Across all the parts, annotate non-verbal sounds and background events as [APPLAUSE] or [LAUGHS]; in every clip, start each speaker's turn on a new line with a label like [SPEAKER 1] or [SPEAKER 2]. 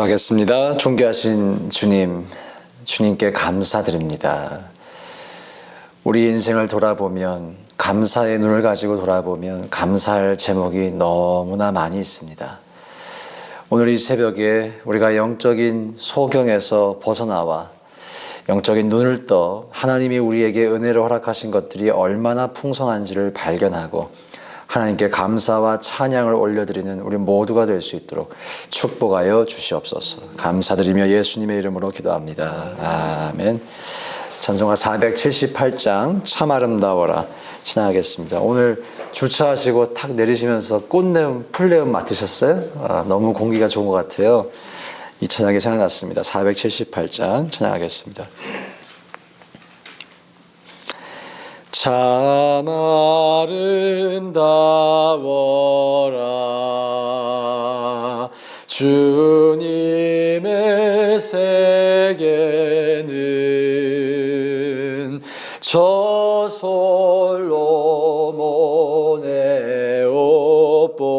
[SPEAKER 1] 기도하겠습니다. 존귀하신 주님, 주님께 감사드립니다. 우리 인생을 돌아보면, 감사의 눈을 가지고 돌아보면, 감사할 제목이 너무나 많이 있습니다. 오늘 이 새벽에 우리가 영적인 소경에서 벗어나와 영적인 눈을 떠 하나님이 우리에게 은혜를 허락하신 것들이 얼마나 풍성한지를 발견하고 하나님께 감사와 찬양을 올려드리는 우리 모두가 될 수 있도록 축복하여 주시옵소서. 감사드리며 예수님의 이름으로 기도합니다. 아멘. 찬송가 478장 참 아름다워라 신청하겠습니다. 오늘 주차하시고 탁 내리시면서 꽃내음, 풀내음 맡으셨어요? 아, 너무 공기가 좋은 것 같아요. 이 찬양이 생각났습니다. 478장 찬양하겠습니다. 참 아름다워라. 주님의 세계는 저 솔로몬의 옷보다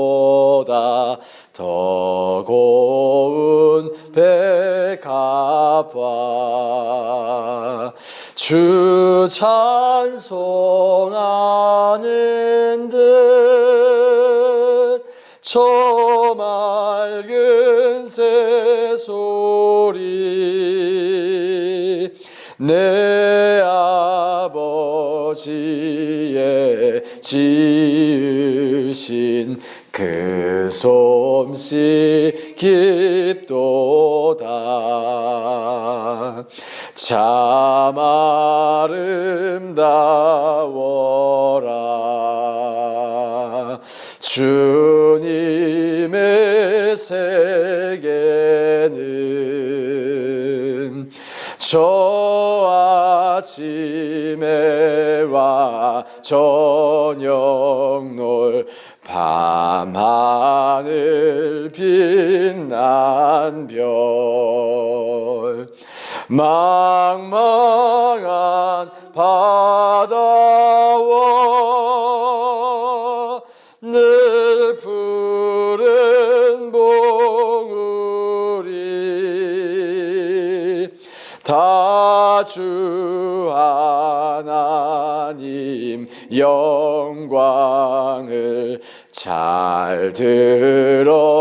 [SPEAKER 1] 더 고운 백합화 주 찬송하는 듯저 맑은 새소리 내 아버지의 지으신 그 솜씨 깊도다 참 아름다워라. 주님의 세계는 저 아침에 와 저녁 놀 밤하늘 빛난 별 망망한 바다와 늘 푸른 봉우리 다주 하나님 영광을 잘 드러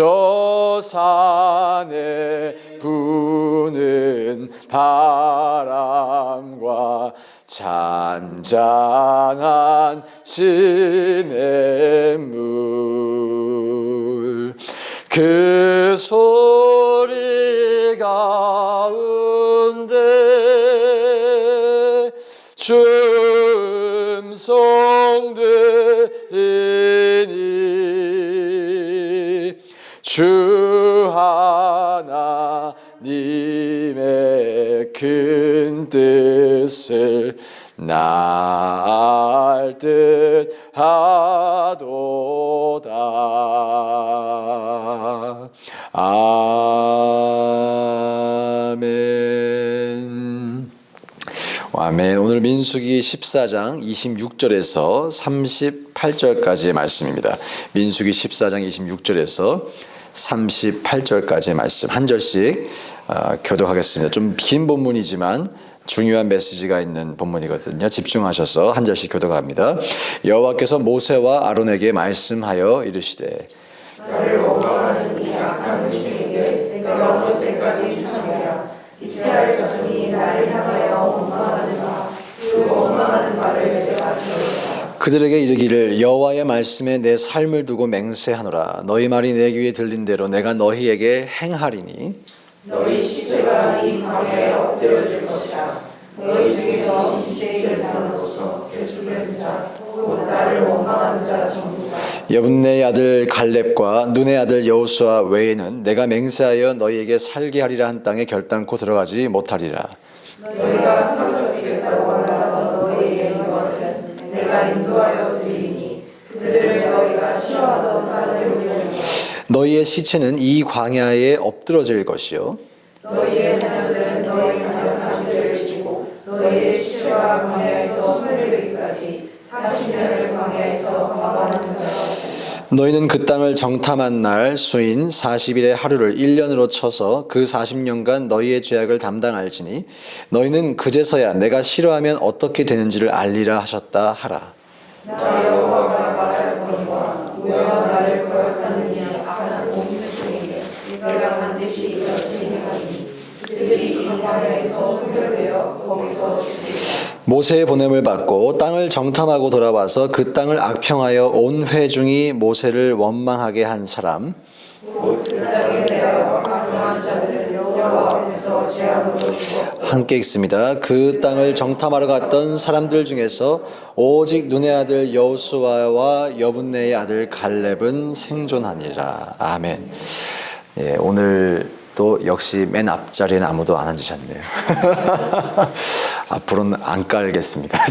[SPEAKER 1] 저 산에 부는 바람과 잔잔한 시냇물. 그 소리 가운데 주 음성 들 주 하나님의 큰 뜻을 나을 듯 하도다 아멘 아멘. 오늘 민수기 14장 26절에서 38절까지의 말씀입니다. 민수기 14장 26절에서 38절까지의 말씀 한 절씩 어, 교독하겠습니다. 좀 긴 본문이지만 중요한 메시지가 있는 본문이거든요. 집중하셔서 한 절씩 교독합니다. 여호와께서 모세와 아론에게 말씀하여 이르시되
[SPEAKER 2] 나를 원망하는 이 악한 중에게 내가 어느 때까지 참으랴 이스라엘 자손이 나를 향하여 원망하는가 그 원망하는 바를 내가 들었다
[SPEAKER 1] 그들에게 이르기를 여호와의 말씀에 내 삶을 두고 맹세하노라. 너희 말이 내 귀에 들린 대로 내가 너희에게 행하리니
[SPEAKER 2] 너희 시체가 이 광야에 엎드려질 것이라. 너희 중에서 임대의 사람으로서 되죽는 자 혹은 나를 원망한 자 전부가
[SPEAKER 1] 여분네 아들 갈렙과 눈의 아들 여호수아 외에는 내가 맹세하여 너희에게 살게 하리라 한 땅에 결단코 들어가지 못하리라.
[SPEAKER 2] 너희가 상속되겠다고 말하던 너희의 영광을 내가 인도하여 드리니 그들을 싫어하던 나를 위하여
[SPEAKER 1] 너희의 시체는 이 광야에 엎드러질 것이요
[SPEAKER 2] 너희의 자녀들은 너희 가련한 죄를 지고 너희의 시체가 광야에서 설되기까지 40년을 광야에서 자가 되리라.
[SPEAKER 1] 너희는 그 땅을 정탐한 날 수인 40일의 하루를 1년으로 쳐서 그 40년간 너희의 죄악을 담당할지니 너희는 그제서야 내가 싫어하면 어떻게 되는지를 알리라 하셨다 하라
[SPEAKER 2] 나 여호와가 말하거니와 우여가 나를 거역하느니 악한 온 중에게 내가 반드시 이것을 행하리니 그들이 이 광야에서 소멸되어 거기서 죽리라.
[SPEAKER 1] 모세의 보냄을 받고 땅을 정탐하고 돌아와서 그 땅을 악평하여 온 회중이 모세를 원망하게 한 사람 함께 읽습니다. 그 땅을 정탐하러 갔던 사람들 중에서 오직 눈의 아들 여호수아와 여분네의 아들 갈렙은 생존하니라. 아멘. 예, 오늘 또 역시 맨 앞자리에는 아무도 안 앉으셨네요. [LAUGHS] 앞으로는 안 깔겠습니다. [LAUGHS]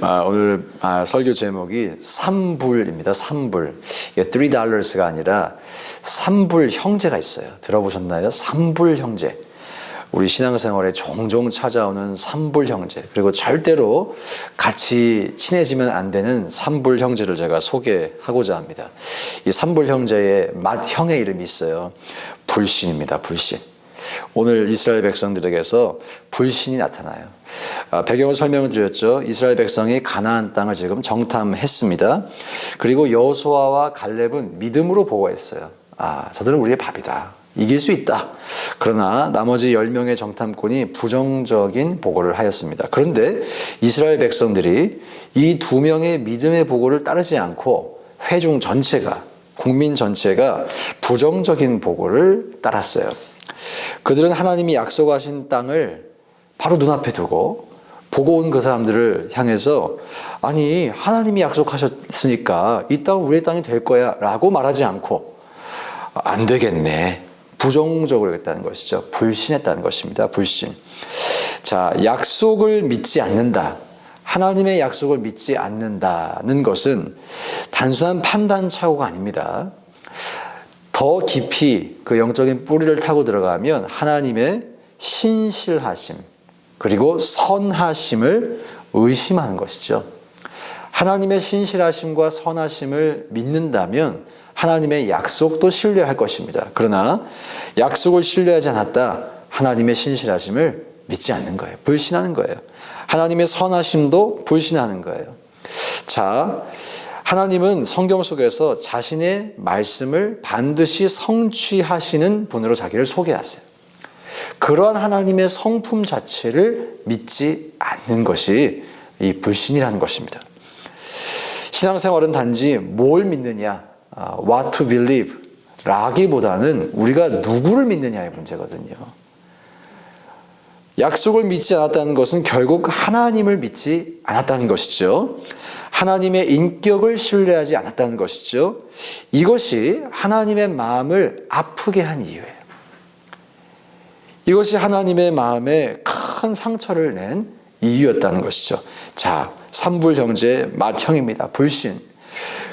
[SPEAKER 1] 아, 오늘 아, 설교 제목이 삼불입니다. 삼불. 이게 3 달러스가 아니라 삼불 형제가 있어요. 들어보셨나요? 삼불 형제. 우리 신앙생활에 종종 찾아오는 삼불 형제 그리고 절대로 같이 친해지면 안 되는 삼불 형제를 제가 소개하고자 합니다. 이 삼불 형제의 맏 형의 이름이 있어요. 불신입니다. 불신. 오늘 이스라엘 백성들에게서 불신이 나타나요. 아, 배경을 설명을 드렸죠. 이스라엘 백성이 가나안 땅을 지금 정탐했습니다. 그리고 여호수아와 갈렙은 믿음으로 보고했어요. 아, 저들은 우리의 밥이다. 이길 수 있다. 그러나 나머지 10명의 정탐꾼이 부정적인 보고를 하였습니다. 그런데 이스라엘 백성들이 이 두 명의 믿음의 보고를 따르지 않고 회중 전체가 국민 전체가 부정적인 보고를 따랐어요. 그들은 하나님이 약속하신 땅을 바로 눈앞에 두고 보고 온 그 사람들을 향해서 아니 하나님이 약속하셨으니까 이 땅은 우리의 땅이 될 거야 라고 말하지 않고 안 되겠네. 부정적으로 했다는 것이죠. 불신했다는 것입니다. 불신. 자 약속을 믿지 않는다. 하나님의 약속을 믿지 않는다는 것은 단순한 판단 착오가 아닙니다 더 깊이 그 영적인 뿌리를 타고 들어가면 하나님의 신실하심 그리고 선하심을 의심하는 것이죠. 하나님의 신실하심과 선하심을 믿는다면 하나님의 약속도 신뢰할 것입니다. 그러나 약속을 신뢰하지 않았다. 하나님의 신실하심을 믿지 않는 거예요. 불신하는 거예요. 하나님의 선하심도 불신하는 거예요. 자, 하나님은 성경 속에서 자신의 말씀을 반드시 성취하시는 분으로 자기를 소개하세요. 그러한 하나님의 성품 자체를 믿지 않는 것이 이 불신이라는 것입니다. 신앙생활은 단지 뭘 믿느냐, 아, what to believe 라기보다는 우리가 누구를 믿느냐의 문제거든요. 약속을 믿지 않았다는 것은 결국 하나님을 믿지 않았다는 것이죠. 하나님의 인격을 신뢰하지 않았다는 것이죠. 이것이 하나님의 마음을 아프게 한 이유예요. 이것이 하나님의 마음에 큰 상처를 낸 이유였다는 것이죠. 자, 삼불 형제 맏형입니다. 불신.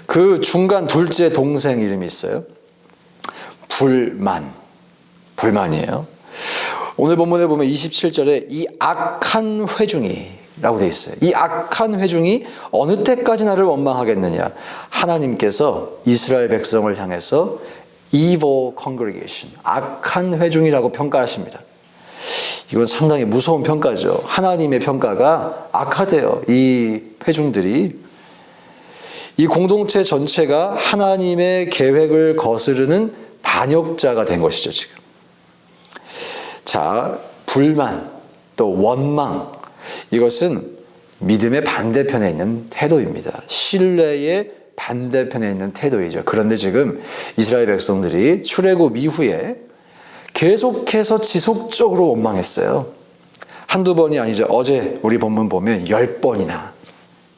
[SPEAKER 1] 그 중간 둘째 동생 이름이 있어요. 불만. 불만이에요. 오늘 본문에 보면 27절에 이 악한 회중이 라고 되어 있어요. 이 악한 회중이 어느 때까지 나를 원망하겠느냐. 하나님께서 이스라엘 백성을 향해서 evil congregation, 악한 회중이라고 평가하십니다. 이건 상당히 무서운 평가죠. 하나님의 평가가 악하대요. 이 회중들이. 이 공동체 전체가 하나님의 계획을 거스르는 반역자가 된 것이죠, 지금. 자, 불만, 또 원망, 이것은 믿음의 반대편에 있는 태도입니다. 신뢰의 반대편에 있는 태도이죠. 그런데 지금 이스라엘 백성들이 출애굽 이후에 계속해서 지속적으로 원망했어요. 한두 번이 아니죠. 어제 우리 본문 보면 열 번이나,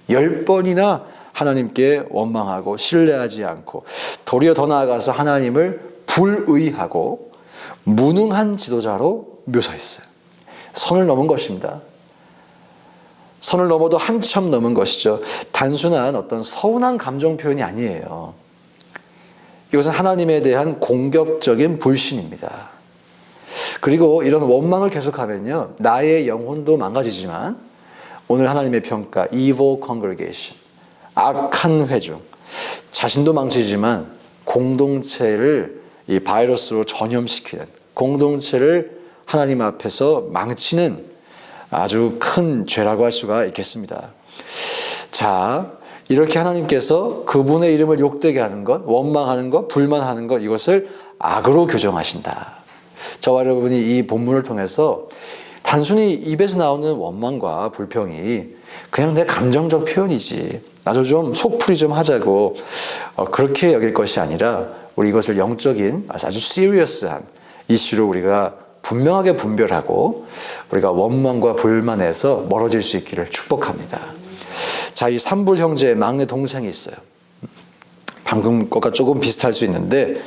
[SPEAKER 1] 열 번이나 하나님께 원망하고 신뢰하지 않고 도리어 더 나아가서 하나님을 불의하고 무능한 지도자로 묘사했어요. 선을 넘은 것입니다. 선을 넘어도 한참 넘은 것이죠. 단순한 어떤 서운한 감정 표현이 아니에요. 이것은 하나님에 대한 공격적인 불신입니다. 그리고 이런 원망을 계속하면요. 나의 영혼도 망가지지만 오늘 하나님의 평가 evil congregation 악한 회중 자신도 망치지만 공동체를 이 바이러스로 전염시키는 공동체를 하나님 앞에서 망치는 아주 큰 죄라고 할 수가 있겠습니다. 자, 이렇게 하나님께서 그분의 이름을 욕되게 하는 것, 원망하는 것, 불만하는 것 이것을 악으로 규정하신다. 저와 여러분이 이 본문을 통해서 단순히 입에서 나오는 원망과 불평이 그냥 내 감정적 표현이지. 나도 좀 속풀이 좀 하자고 어, 그렇게 여길 것이 아니라 우리 이것을 영적인 아주 시리어스한 이슈로 우리가 분명하게 분별하고 우리가 원망과 불만에서 멀어질 수 있기를 축복합니다. 자, 이 삼불 형제의 막내 동생이 있어요. 방금 것과 조금 비슷할 수 있는데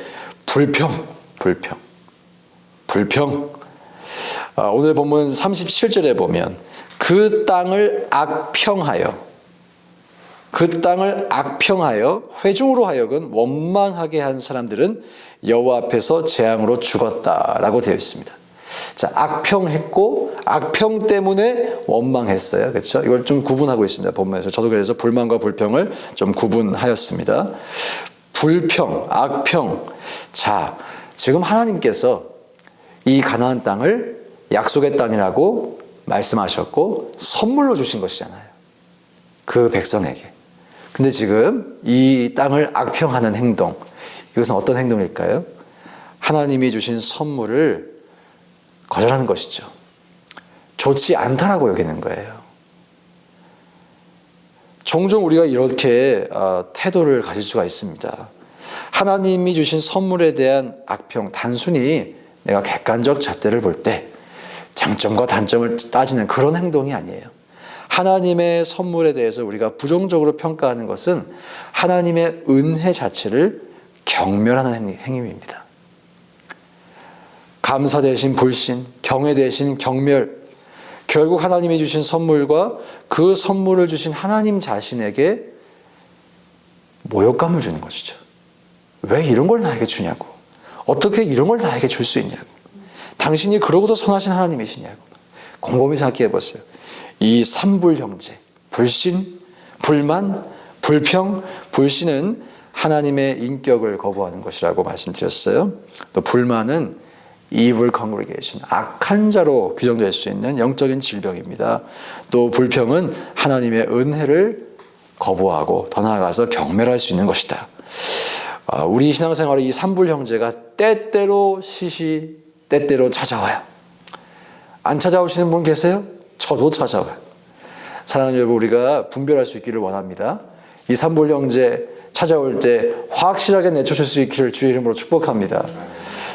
[SPEAKER 1] 불평, 불평, 불평. 아, 오늘 본문 37절에 보면 그 땅을 악평하여 그 땅을 악평하여 회중으로 하여금 원망하게 한 사람들은 여호와 앞에서 재앙으로 죽었다라고 되어 있습니다. 자, 악평했고 악평 때문에 원망했어요. 그렇죠? 이걸 좀 구분하고 있습니다. 본문에서 저도 그래서 불만과 불평을 좀 구분하였습니다. 불평, 악평. 자, 지금 하나님께서 이 가나안 땅을 약속의 땅이라고 말씀하셨고 선물로 주신 것이잖아요. 그 백성에게. 근데 지금 이 땅을 악평하는 행동, 이것은 어떤 행동일까요? 하나님이 주신 선물을 거절하는 것이죠. 좋지 않다라고 여기는 거예요. 종종 우리가 이렇게 어, 태도를 가질 수가 있습니다. 하나님이 주신 선물에 대한 악평, 단순히 내가 객관적 잣대를 볼 때 장점과 단점을 따지는 그런 행동이 아니에요. 하나님의 선물에 대해서 우리가 부정적으로 평가하는 것은 하나님의 은혜 자체를 경멸하는 행위입니다. 감사 대신 불신, 경외 대신 경멸, 결국 하나님이 주신 선물과 그 선물을 주신 하나님 자신에게 모욕감을 주는 것이죠. 왜 이런 걸 나에게 주냐고. 어떻게 이런 걸 나에게 줄 수 있냐고. 당신이 그러고도 선하신 하나님이시냐고. 곰곰이 생각해 보세요. 이 삼불 형제, 불신, 불만, 불평, 불신은 하나님의 인격을 거부하는 것이라고 말씀드렸어요. 또 불만은 evil congregation, 악한 자로 규정될 수 있는 영적인 질병입니다. 또 불평은 하나님의 은혜를 거부하고 더 나아가서 경멸할 수 있는 것이다. 아, 우리 신앙생활의 이 삼불 형제가 때때로 시시 때때로 찾아와요. 안 찾아오시는 분 계세요? 저도 찾아와요. 사랑하는 여러분, 우리가 분별할 수 있기를 원합니다. 이 삼불 형제 찾아올 때 확실하게 내쫓을 수 있기를 주의 이름으로 축복합니다.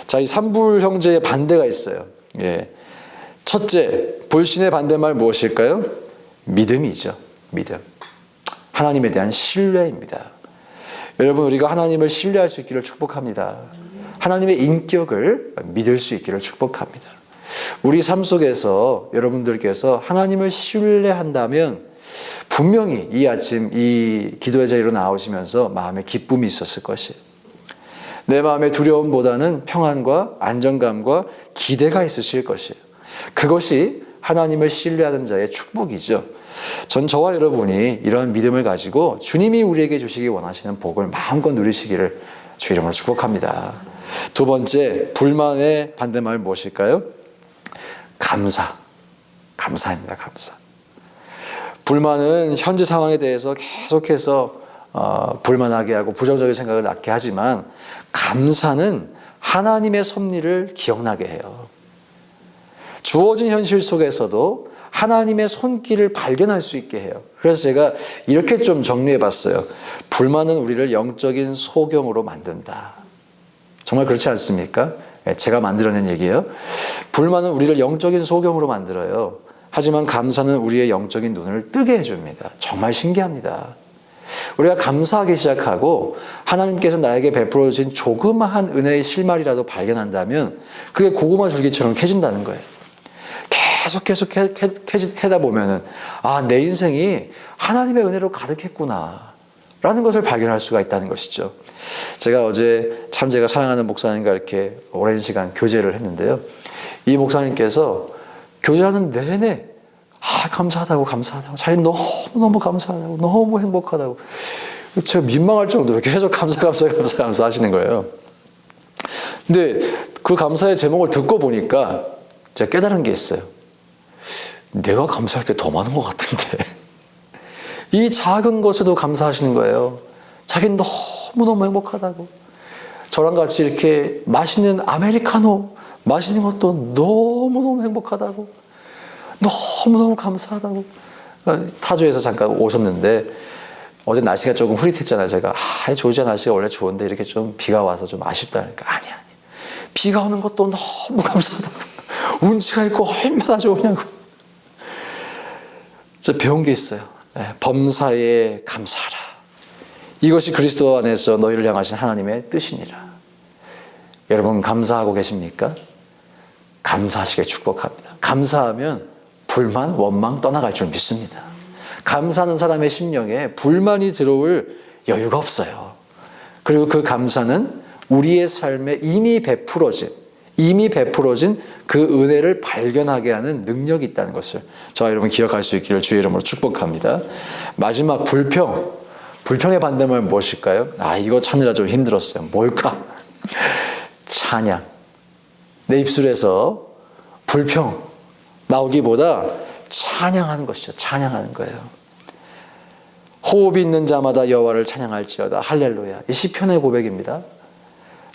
[SPEAKER 1] 자, 이 삼불 형제의 반대가 있어요. 예. 첫째, 불신의 반대말 무엇일까요? 믿음이죠. 믿음. 하나님에 대한 신뢰입니다. 여러분, 우리가 하나님을 신뢰할 수 있기를 축복합니다. 하나님의 인격을 믿을 수 있기를 축복합니다. 우리 삶 속에서 여러분들께서 하나님을 신뢰한다면 분명히 이 아침 이 기도의 자리로 나오시면서 마음에 기쁨이 있었을 것이에요. 내 마음의 두려움보다는 평안과 안정감과 기대가 있으실 것이에요. 그것이 하나님을 신뢰하는 자의 축복이죠. 전 저와 여러분이 이런 믿음을 가지고 주님이 우리에게 주시기 원하시는 복을 마음껏 누리시기를 주 이름으로 축복합니다. 두 번째, 불만의 반대말 무엇일까요? 감사. 감사입니다. 감사. 불만은 현재 상황에 대해서 계속해서 어, 불만하게 하고 부정적인 생각을 낳게 하지만 감사는 하나님의 섭리를 기억나게 해요. 주어진 현실 속에서도 하나님의 손길을 발견할 수 있게 해요. 그래서 제가 이렇게 좀 정리해 봤어요. 불만은 우리를 영적인 소경으로 만든다. 정말 그렇지 않습니까? 예, 제가 만들어낸 얘기예요. 불만은 우리를 영적인 소경으로 만들어요. 하지만 감사는 우리의 영적인 눈을 뜨게 해줍니다. 정말 신기합니다. 우리가 감사하기 시작하고 하나님께서 나에게 베풀어 주신 조그마한 은혜의 실마리라도 발견한다면 그게 고구마 줄기처럼 캐진다는 거예요. 계속 계속 캐, 캐, 캐, 캐다 보면은 아 내 인생이 하나님의 은혜로 가득했구나 라는 것을 발견할 수가 있다는 것이죠. 제가 어제 참 제가 사랑하는 목사님과 이렇게 오랜 시간 교제를 했는데요. 이 목사님께서 교제하는 내내 아 감사하다고 감사하다고 자기 너무 너무 감사하다고 너무 행복하다고 제가 민망할 정도로 계속 감사 감사 감사 감사 하시는 거예요. 근데 그 감사의 제목을 듣고 보니까 제가 깨달은 게 있어요. 내가 감사할 게 더 많은 것 같은데. 이 작은 것에도 감사하시는 거예요. 자기는 너무너무 행복하다고. 저랑 같이 이렇게 마시는 아메리카노 마시는 것도 너무너무 행복하다고. 너무너무 감사하다고. 어, 타주에서 잠깐 오셨는데 어제 날씨가 조금 흐릿했잖아요. 제가 아, 조지아 날씨가 원래 좋은데 이렇게 좀 비가 와서 좀 아쉽다. 그러니까 아니 아니. 비가 오는 것도 너무 감사하다고. [LAUGHS] 운치가 있고 얼마나 좋으냐고. 저 배운 게 있어요. 예, 범사에 감사하라. 이것이 그리스도 안에서 너희를 향하신 하나님의 뜻이니라. 여러분 감사하고 계십니까? 감사하시길 축복합니다. 감사하면 불만, 원망 떠나갈 줄 믿습니다. 감사하는 사람의 심령에 불만이 들어올 여유가 없어요. 그리고 그 감사는 우리의 삶에 이미 베풀어진 이미 베풀어진 그 은혜를 발견하게 하는 능력이 있다는 것을 저와 여러분 기억할 수 있기를 주의 이름으로 축복합니다. 마지막 불평. 불평의 반대말은 무엇일까요? 아, 이거 찾느라 좀 힘들었어요. 뭘까? 찬양. 내 입술에서 불평 나오기보다 찬양하는 것이죠. 찬양하는 거예요. 호흡이 있는 자마다 여호와를 찬양할지어다. 할렐루야. 이 시편의 고백입니다.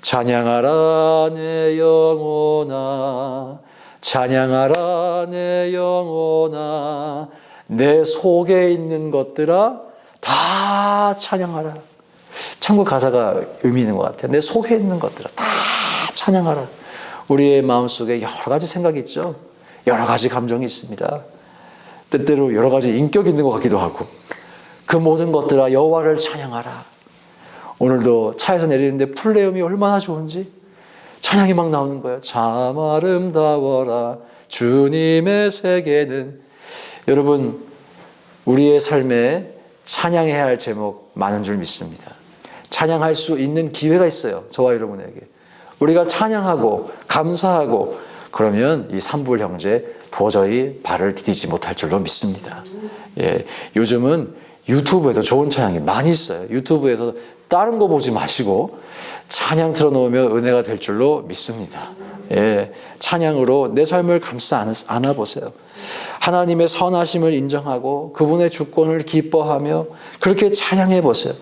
[SPEAKER 1] 찬양하라 내 영혼아 찬양하라 내 영혼아 내 속에 있는 것들아 다 찬양하라 참고 가사가 의미 있는 것 같아요 내 속에 있는 것들아 다 찬양하라 우리의 마음속에 여러 가지 생각이 있죠 여러 가지 감정이 있습니다 때때로 여러 가지 인격이 있는 것 같기도 하고 그 모든 것들아 여호와를 찬양하라 오늘도 차에서 내리는데 풀네음이 얼마나 좋은지 찬양이 막 나오는 거예요. 참 아름다워라 주님의 세계는 여러분 우리의 삶에 찬양해야 할 제목 많은 줄 믿습니다. 찬양할 수 있는 기회가 있어요. 저와 여러분에게. 우리가 찬양하고 감사하고 그러면 이 삼불 형제 도저히 발을 디디지 못할 줄로 믿습니다. 예, 요즘은 유튜브에도 좋은 찬양이 많이 있어요. 유튜브에서 다른 거 보지 마시고 찬양 틀어놓으면 은혜가 될 줄로 믿습니다. 예, 찬양으로 내 삶을 감싸 안아 보세요. 하나님의 선하심을 인정하고 그분의 주권을 기뻐하며 그렇게 찬양해 보세요.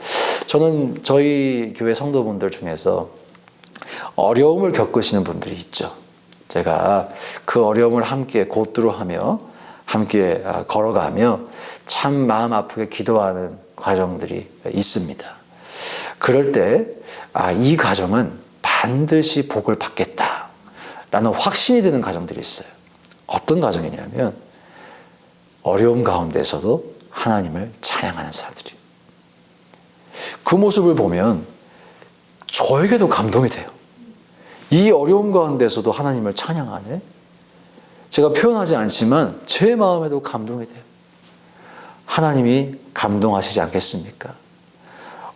[SPEAKER 1] 저는 저희 교회 성도분들 중에서 어려움을 겪으시는 분들이. 제가 그 어려움을 함께 곧두루하며 함께 아, 걸어가며 참 마음 아프게 기도하는 과정들이 있습니다. 그럴 때, 아, 이 가정은 반드시 복을 받겠다. 라는 확신이 드는 가정들이 있어요. 어떤 가정이냐면, 어려움 가운데서도 하나님을 찬양하는 사람들이. 그 모습을 보면 저에게도 감동이 돼요. 이 어려움 가운데서도 하나님을 찬양하네? 제가 표현하지 않지만 제 마음에도 감동이 돼요. 하나님이 감동하시지 않겠습니까?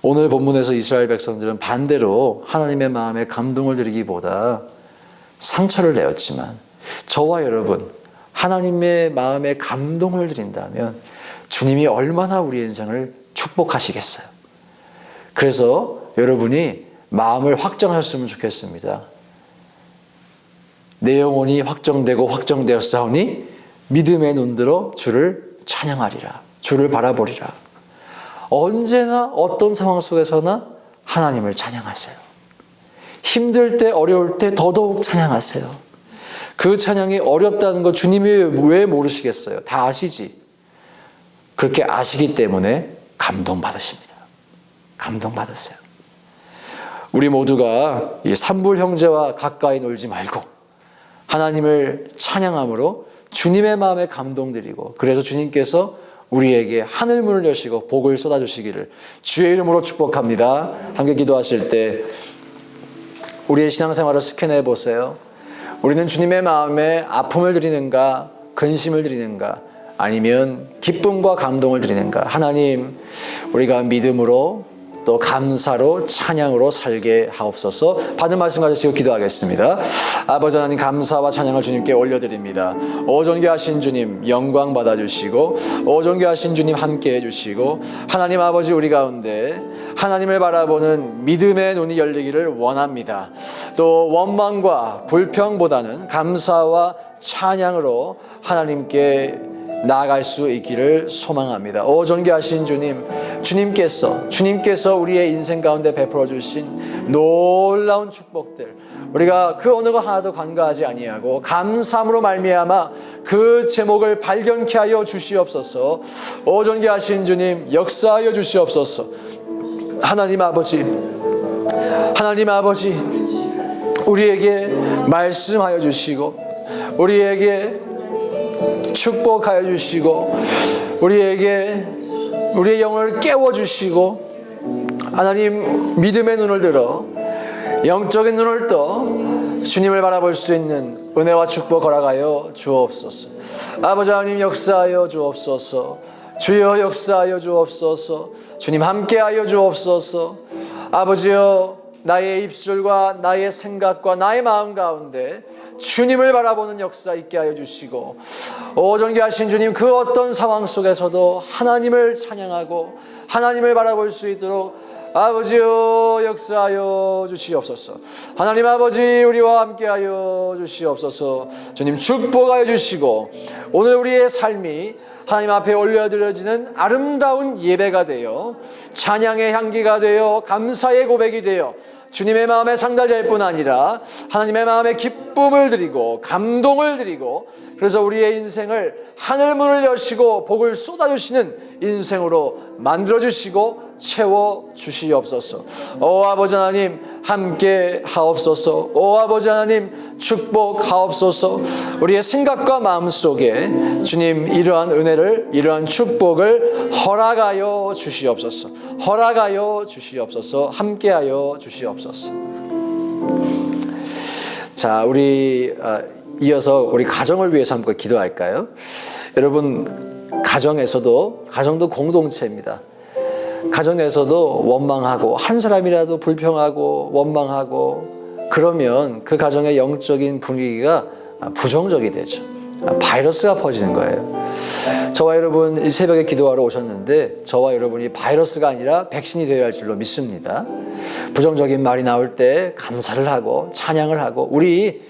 [SPEAKER 1] 오늘 본문에서 이스라엘 백성들은 반대로 하나님의 마음에 감동을 드리기보다 상처를 내었지만 저와 여러분 하나님의 마음에 감동을 드린다면 주님이 얼마나 우리 인생을 축복하시겠어요. 그래서 여러분이 마음을 확정하셨으면 좋겠습니다. 내 영혼이 확정되고 확정되었사오니 믿음의 눈들어 주를 찬양하리라. 주를 바라보리라. 언제나 어떤 상황 속에서나 하나님을 찬양하세요. 힘들 때, 어려울 때 더더욱 찬양하세요. 그 찬양이 어렵다는 거 주님이 왜 모르시겠어요? 다 아시지. 그렇게 아시기 때문에 감동받으십니다. 감동받으세요. 우리 모두가 이 삼불 형제와 가까이 놀지 말고 하나님을 찬양함으로 주님의 마음에 감동드리고 그래서 주님께서 우리에게 하늘 문을 여시고 복을 쏟아 주시기를 주의 이름으로 축복합니다. 함께 기도하실 때 우리의 신앙생활을 스캔해 보세요. 우리는 주님의 마음에 아픔을 드리는가 근심을 드리는가? 아니면 기쁨과 감동을 드리는가? 하나님, 우리가 믿음으로 또 감사로 찬양으로 살게 하옵소서. 받은 말씀 가지고 기도하겠습니다. 아버지 하나님 감사와 찬양을 주님께 올려드립니다. 오존귀하신 주님 영광 받아주시고 오존귀하신 주님 함께 해 주시고 하나님 아버지 우리 가운데 하나님을 바라보는 믿음의 눈이 열리기를 원합니다. 또 원망과 불평보다는 감사와 찬양으로 하나님께 나아갈 수 있기를 소망합니다. 오 존귀하신 주님, 주님께서 주님께서 우리의 인생 가운데 베풀어 주신 놀라운 축복들 우리가 그 어느 것 하나도 간과하지 아니하고 감사함으로 말미암아 그 제목을 발견케 하여 주시옵소서. 오 존귀하신 주님, 역사하여 주시옵소서. 하나님 아버지, 하나님 아버지, 우리에게 말씀하여 주시고 우리에게 축복하여 주시고 우리에게 우리의 영을 깨워 주시고 하나님 믿음의 눈을 들어 영적인 눈을 떠 주님을 바라볼 수 있는 은혜와 축복 허락하여 주옵소서. 아버지 하나님 역사하여 주옵소서. 주여 역사하여 주옵소서. 주님 함께하여 주옵소서. 아버지여 나의 입술과 나의 생각과 나의 마음 가운데 주님을 바라보는 역사 있게 하여 주시고 오전기하신 주님 그 어떤 상황 속에서도 하나님을 찬양하고 하나님을 바라볼 수 있도록 아버지여 역사하여 주시옵소서. 하나님 아버지 우리와 함께하여 주시옵소서. 주님 축복하여 주시고 오늘 우리의 삶이 하나님 앞에 올려드려지는 아름다운 예배가 되어 찬양의 향기가 되어 감사의 고백이 되어 주님의 마음에 상달될 뿐 아니라 하나님의 마음에 기쁨을 드리고 감동을 드리고 그래서 우리의 인생을 하늘 문을 여시고 복을 쏟아주시는 인생으로 만들어 주시고 채워 주시옵소서. 오 아버지 하나님 함께 하옵소서. 오 아버지 하나님 축복하옵소서. 우리의 생각과 마음 속에 주님 이러한 은혜를 이러한 축복을 허락하여 주시옵소서. 허락하여 주시옵소서. 함께하여 주시옵소서. 자, 우리 아, 이어서 우리 가정을 위해서 함께 기도할까요? 여러분 가정에서도 가정도 공동체입니다. 가정에서도 원망하고 한 사람이라도 불평하고 원망하고 그러면 그 가정의 영적인 분위기가 부정적이 되죠. 바이러스가 퍼지는 거예요. 저와 여러분 이 새벽에 기도하러 오셨는데 저와 여러분이 바이러스가 아니라 백신이 되어야 할 줄로 믿습니다. 부정적인 말이 나올 때 감사를 하고 찬양을 하고 우리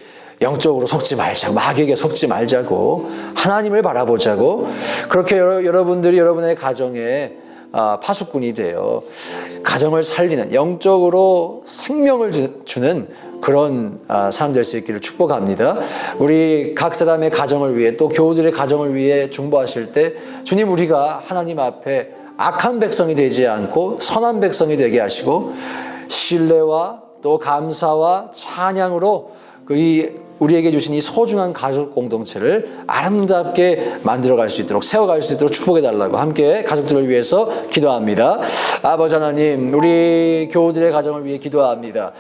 [SPEAKER 1] 영적으로 속지 말자고 마귀에게 속지 말자고 하나님을 바라보자고 그렇게 여러, 여러분들이 여러분의 가정에 아, 파수꾼이 되어 가정을 살리는 영적으로 생명을 주- 주는 그런 아, 사람 될 수 있기를 축복합니다. 우리 각 사람의 가정을 위해 또 교우들의 가정을 위해 중보하실 때 주님 우리가 하나님 앞에 악한 백성이 되지 않고 선한 백성이 되게 하시고 신뢰와 또 감사와 찬양으로 그이 우리에게 주신 이 소중한 가족 공동체를 아름답게 만들어갈 수 있도록 세워갈 수 있도록 축복해 달라고 함께 가족들을 위해서 기도합니다. 아버지 하나님, 우리 교우들의 가정을 위해 기도합니다.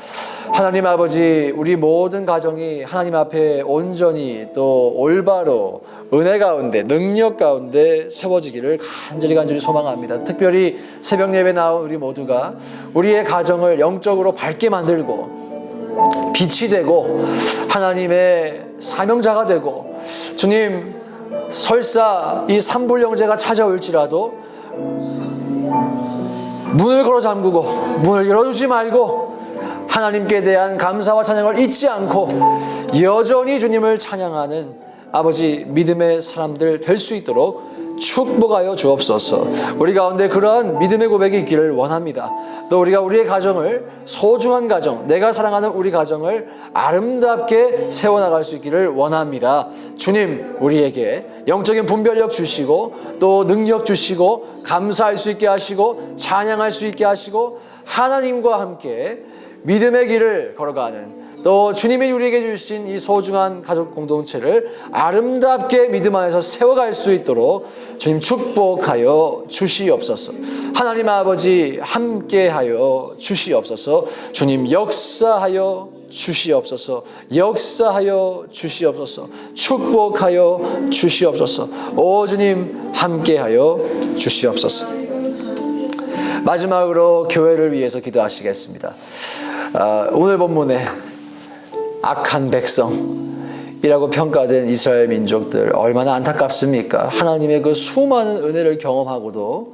[SPEAKER 1] 하나님 아버지, 우리 모든 가정이 하나님 앞에 온전히 또 올바로 은혜 가운데 능력 가운데 세워지기를 간절히 간절히 소망합니다. 특별히 새벽 예배 나온 우리 모두가 우리의 가정을 영적으로 밝게 만들고 빛이 되고 하나님의 사명자가 되고 주님 설사 이 삼불영제가 찾아올지라도 문을 걸어 잠그고 문을 열어주지 말고 하나님께 대한 감사와 찬양을 잊지 않고 여전히 주님을 찬양하는 아버지 믿음의 사람들 될 수 있도록 축복하여 주옵소서. 우리 가운데 그러한 믿음의 고백이 있기를 원합니다. 또 우리가 우리의 가정을 소중한 가정, 내가 사랑하는 우리 가정을 아름답게 세워나갈 수 있기를 원합니다. 주님, 우리에게 영적인 분별력 주시고 또 능력 주시고 감사할 수 있게 하시고 찬양할 수 있게 하시고 하나님과 함께 믿음의 길을 걸어가는 또 주님이 우리에게 주신 이 소중한 가족 공동체를 아름답게 믿음 안에서 세워갈 수 있도록 주님 축복하여 주시옵소서. 하나님 아버지 함께하여 주시옵소서. 주님 역사하여 주시옵소서. 역사하여 주시옵소서. 축복하여 주시옵소서. 오 주님 함께하여 주시옵소서. 마지막으로 교회를 위해서 기도하시겠습니다. 아, 오늘 본문에 악한 백성이라고 평가된 이스라엘 민족들 얼마나 안타깝습니까? 하나님의 그 수많은 은혜를 경험하고도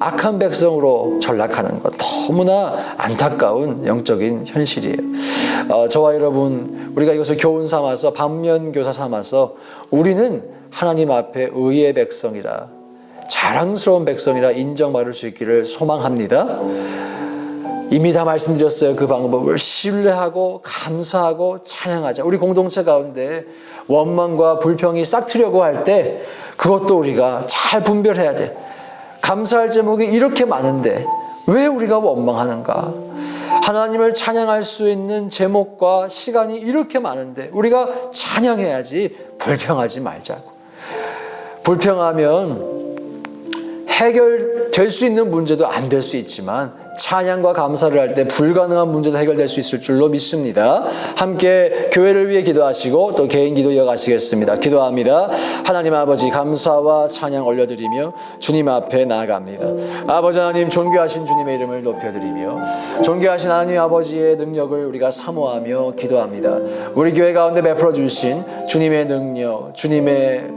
[SPEAKER 1] 악한 백성으로 전락하는 것 너무나 안타까운 영적인 현실이에요. 어, 저와 여러분 우리가 이것을 교훈 삼아서 반면 교사 삼아서 우리는 하나님 앞에 의의 백성이라 자랑스러운 백성이라 인정받을 수 있기를 소망합니다. 이미 다 말씀드렸어요. 그 방법을 신뢰하고 감사하고 찬양하자. 우리 공동체 가운데 원망과 불평이 싹트려고 할 때 그것도 우리가 잘 분별해야 돼. 감사할 제목이 이렇게 많은데 왜 우리가 원망하는가? 하나님을 찬양할 수 있는 제목과 시간이 이렇게 많은데 우리가 찬양해야지 불평하지 말자고. 불평하면 해결될 수 있는 문제도 안 될 수 있지만 찬양과 감사를 할 때 불가능한 문제도 해결될 수 있을 줄로 믿습니다. 함께 교회를 위해 기도하시고 또 개인 기도 이어가시겠습니다. 기도합니다. 하나님 아버지 감사와 찬양 올려드리며 주님 앞에 나아갑니다. 아버지 하나님 존귀하신 주님의 이름을 높여드리며 존귀하신 하나님 아버지의 능력을 우리가 사모하며 기도합니다. 우리 교회 가운데 베풀어 주신 주님의 능력, 주님의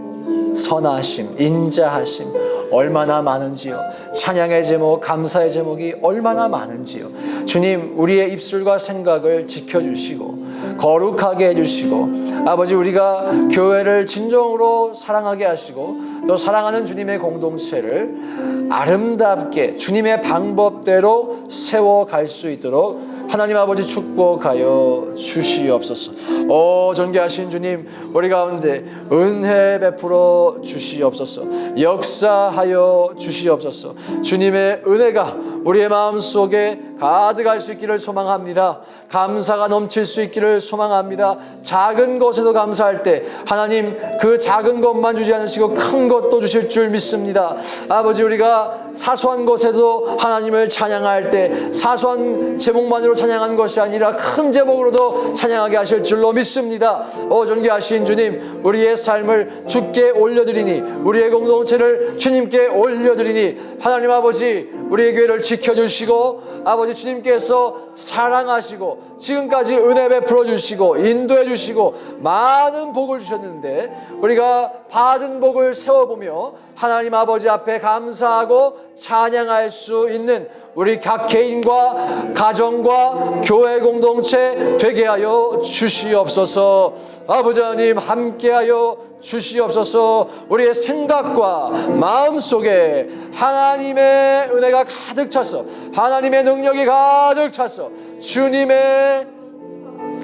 [SPEAKER 1] 선하심, 인자하심 얼마나 많은지요. 찬양의 제목, 감사의 제목이 얼마나 많은지요. 주님, 우리의 입술과 생각을 지켜주시고 거룩하게 해주시고 아버지 우리가 교회를 진정으로 사랑하게 하시고 또 사랑하는 주님의 공동체를 아름답게 주님의 방법대로 세워갈 수 있도록 하나님 아버지 축복하여 주시옵소서. 오 존귀하신 주님 우리 가운데 은혜 베풀어 주시옵소서. 역사하여 주시옵소서. 주님의 은혜가 우리의 마음 속에 가득할 수 있기를 소망합니다. 감사가 넘칠 수 있기를 소망합니다. 작은 것에도 감사할 때 하나님 그 작은 것만 주지 않으시고 큰 것도 주실 줄 믿습니다. 아버지 우리가 사소한 것에도 하나님을 찬양할 때 사소한 제목만으로 찬양하는 것이 아니라 큰 제목으로도 찬양하게 하실 줄로 믿습니다. 오 존귀하신 주님 우리의 삶을 주께 올려드리니 우리의 공동체를 주님께 올려드리니 하나님 아버지 우리의 교회를 지켜주시고 아버지 주님께서 사랑하시고 지금까지 은혜 베풀어 주시고 인도해 주시고 많은 복을 주셨는데 우리가 받은 복을 세워보며 하나님 아버지 앞에 감사하고 찬양할 수 있는 우리 각 개인과 가정과 교회 공동체 되게 하여 주시옵소서. 아버지 하나님 함께하여 주시옵소서. 우리의 생각과 마음 속에 하나님의 은혜가 가득 차서 하나님의 능력이 가득 차서 주님의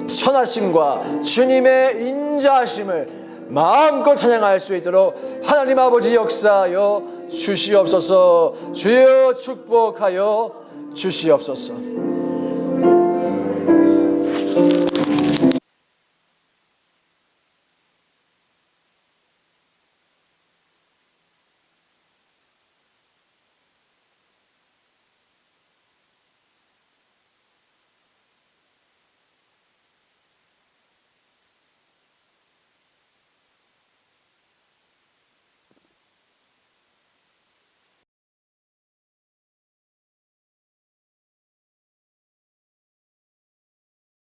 [SPEAKER 1] 선하심과 주님의 인자하심을 마음껏 찬양할 수 있도록 하나님 아버지 역사하여 주시옵소서. 주여 축복하여 주시옵소서